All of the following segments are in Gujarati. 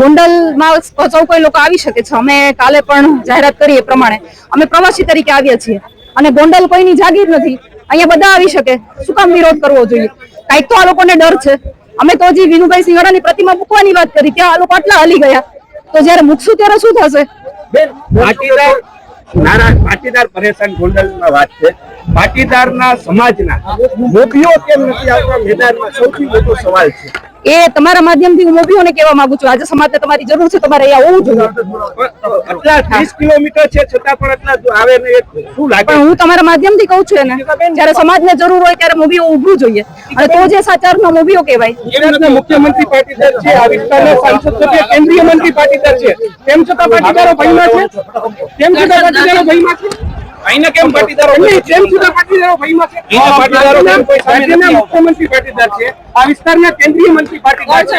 ગોંડલમાં સૌ કોઈ લોકો આવી શકે છે. અમે કાલે પણ જાહેરાત કરી એ પ્રમાણે. અમે પ્રવાસી તરીકે આવ્યા છીએ. અને ગોંડલ કોઈની જાગીર નથી. અહીંયા બધા આવી શકે. શું કામ વિરોધ કરવો જોઈએ? કાંઈક તો આ લોકોને ડર છે. અમે તો હજી વિનુભાઈ સિંઘાડાની પ્રતિમા મૂકવાની વાત કરી. ત્યાં આ લોકો આટલા હલી ગયા. તો જયારે મૂકશું ત્યારે શું થશે? પાટીદાર ના ગોંડલમાં વાત છે. સમાજના મોભીઓ કેમ નથી આવતા? મેદાનમાં સૌથી મોટો સવાલ છે. એ તમારા માધ્યમથી હું મોભીઓને કહેવા માંગુ છું. આજે સમાજને તમારી જરૂર છે તમારે અહીંયા હોવું જોઈએ. આટલા ત્રીસ કિલોમીટર છે છતાં પણ આટલા આવે ને શું લાગે? પણ હું તમારા માધ્યમથી કહું છું એને. જ્યારે સમાજને જરૂર હોય ત્યારે મોભીઓ ઉભવું જોઈએ. અને તો જે સાચારનો મોભીઓ કહેવાય. ગુજરાતના મુખ્યમંત્રી પાટીદાર છે આ વિસ્તારના સાંસદ સભ્ય કેન્દ્રીય મંત્રી પાટીદાર છે. તેમ છતાં પાટીદારો ભયમાં છે? તેમ છતાં પાટીદારો ભયમાં છે? અહીંના કેમ પાટીદારો નહીં, તેમ છતાં પાટીદારો ભાઈમાં છે. અહીંના પાટીદારો કેમ કોઈ સામે નથી? મુખ્યમંત્રી પાટીદાર છે. આ વિસ્તારના કેન્દ્રીય મંત્રી પાટીદાર છે.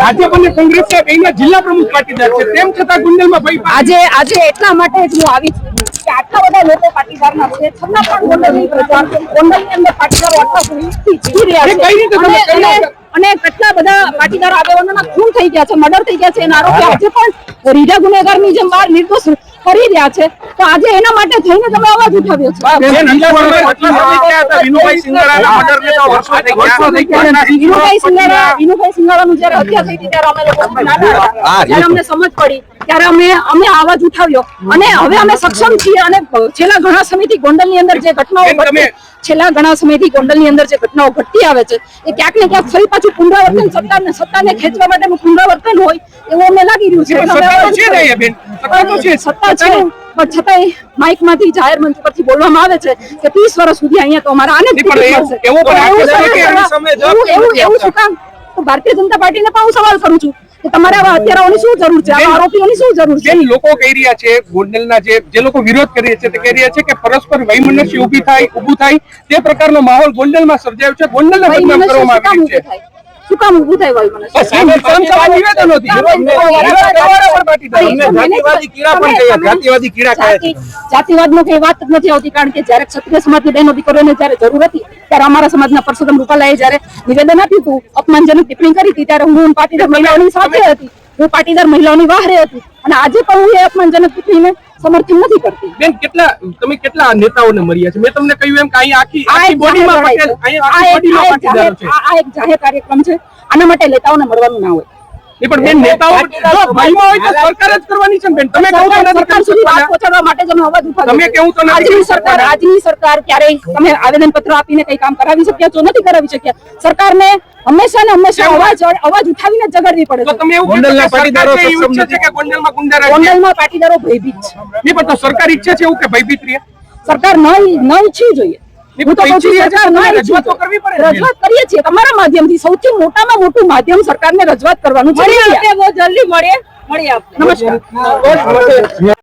ભાજપ અને કોંગ્રેસના બેયના જિલ્લા પ્રમુખ પાટીદાર છે. તેમ છતાં ગુંડલમાં ભાઈ આજે આજે એટલા માટે જ હું આવી છું કે આટલા બધા લોકો પાટીદારના છે. છતાં પણ ગોંડલની પ્રચાર ગોંડલની અંદર પાટીદારો આટલા સુધી જીવી રહ્યા એ કઈ રીતે છે? અને કેટલા બધા પાટીદાર આગેવાનોના ખૂન થઈ ગયા છે મર્ડર થઈ ગયા છે એના આરોપી આજે પણ રીઢા ગુનેગારની જેમ બહાર નિર્દોષ ફરી રહ્યા છે. તો આજે એના માટે થઈને તમે અવાજ ઉઠાવ્યો છે. બેન, અંજારમાં એટલા સમય ગયા હતા. વિનુભાઈ સિંગારાના મર્ડરને તો વર્ષો થઈ ગયા. વર્ષો થઈ ગયા. વિનુભાઈ સિંગારા વિનુભાઈ સિંગારાનું જ્યારે હત્યા થઈ હતી ત્યારે અમે લોકો ખૂબ નાના હતા. ત્યારે અમને સમજ પડી. ત્યારે અમે અમે અવાજ ઉઠાવ્યો. અને હવે અમે સક્ષમ છીએ અને છેલ્લા ઘણા સમયથી ગોંડલની અંદર જે ઘટનાઓ છેલ્લા ઘણા સમયથી ગોંડલની અંદર જે ઘટનાઓ ઘટતી આવે છે એ ક્યાંક ને ક્યાંક ફરી પાછું પુનરાવર્તન સત્તાને સત્તાને ખેંચવા માટેનું પુનરાવર્તન હોય એવું અમને લાગી રહ્યું છે. અમે તો છે. સત્તા છે. પણ છતાંય માઇકમાંથી જાહેર મંચ પરથી બોલવામાં આવે છે કે 30 વર્ષ સુધી અહીંયા તો અમારા આને એવું- શું કામ? તો ભારતીય જનતા પાર્ટીને પણ હું સવાલ કરું છું કે તમારે આવા હત્યારાઓની શું જરૂર છે? આવા આરોપીઓની શું જરૂર છે? લોકો કહી રહ્યા છે ગોંડલના જે જે લોકો વિરોધ કરી રહ્યા છે તે કહી રહ્યા છે કે પરસ્પર વૈમનસ્ય ઊભી થાય ઊભું થાય. તે પ્રકારનો માહોલ ગોંડલમાં સર્જાયો છે. ગોંડલને બદનામ કરવામાં શું કામ ઊભું થાય ભાઈ મને જાતિવાદી કીડા પણ કહીએ, જાતિવાદી કીડા કહે જાતિવાદનો કઈ વાત જ નથી આવતી કારણ કે જ્યારે ક્ષત્રિય સમાજની બહેનો દીકરીઓને જ્યારે જરૂર હતી ત્યારે અમારા સમાજના પરસોત્તમ રૂપાલાએ જ્યારે નિવેદન આપ્યું હતું અપમાનજનક ટિપ્પણી કરી હતી ત્યારે હું પાટીદાર મહિલાઓની સાથે હતી. હું પાટીદાર મહિલાઓની વાહરે હતી. અને આજે પણ હું એ અપમાનજનક ટિપ્પણીને સમર્થન નથી કરતી. બેન કેટલા તમે કેટલા નેતાઓને મળ્યા છે? મેં તમને કહ્યું એમ કે અહીં આખી આખી બોડીમાં પટેલ આ આખી બોડીમાં પટેલ છે. આ એક જાહેર કાર્યક્રમ છે. આના માટે નેતાઓને મળવાનું ના હોય. નહીં, પણ બેન નેતાઓ જો ભયમાં હોય તો સરકાર જ કરવાની છે બેન. તમે કહો તો સરકાર સુધી વાત પહોંચાડવા માટે તમે અવાજ ઉઠાવ્યો તમે કેવું તો નથી આજની સરકાર આજની સરકાર ક્યારેય તમે આવેદન પત્ર આપીને કઈ કામ કરાવી શક્યા છો? નથી કરાવી શક્યા. સરકારને હંમેશા ને હંમેશા અવાજ અવાજ ઉઠાવીને જગાડવી પડે તો તમે એવું ગોંડલના પાટીદારો સક્ષમ નથી કે ગોંડલમાં ગુંડારાજ છે? ગોંડલમાં પાટીદારો ભયભીત છે. નહીં, પણ તો સરકાર ઈચ્છે છે એવું કે ભયભીત રહે? સરકાર ન ન ઈચ્છી જોઈએ. હું તો રજૂઆત કરવી પડે રજૂઆત કરીએ છીએ. તમારા માધ્યમથી સૌથી મોટામાં મોટું માધ્યમ સરકારને રજૂઆત કરવાનું છે. જલ્દી મળીએ. મળીએ આપણે નમસ્કાર.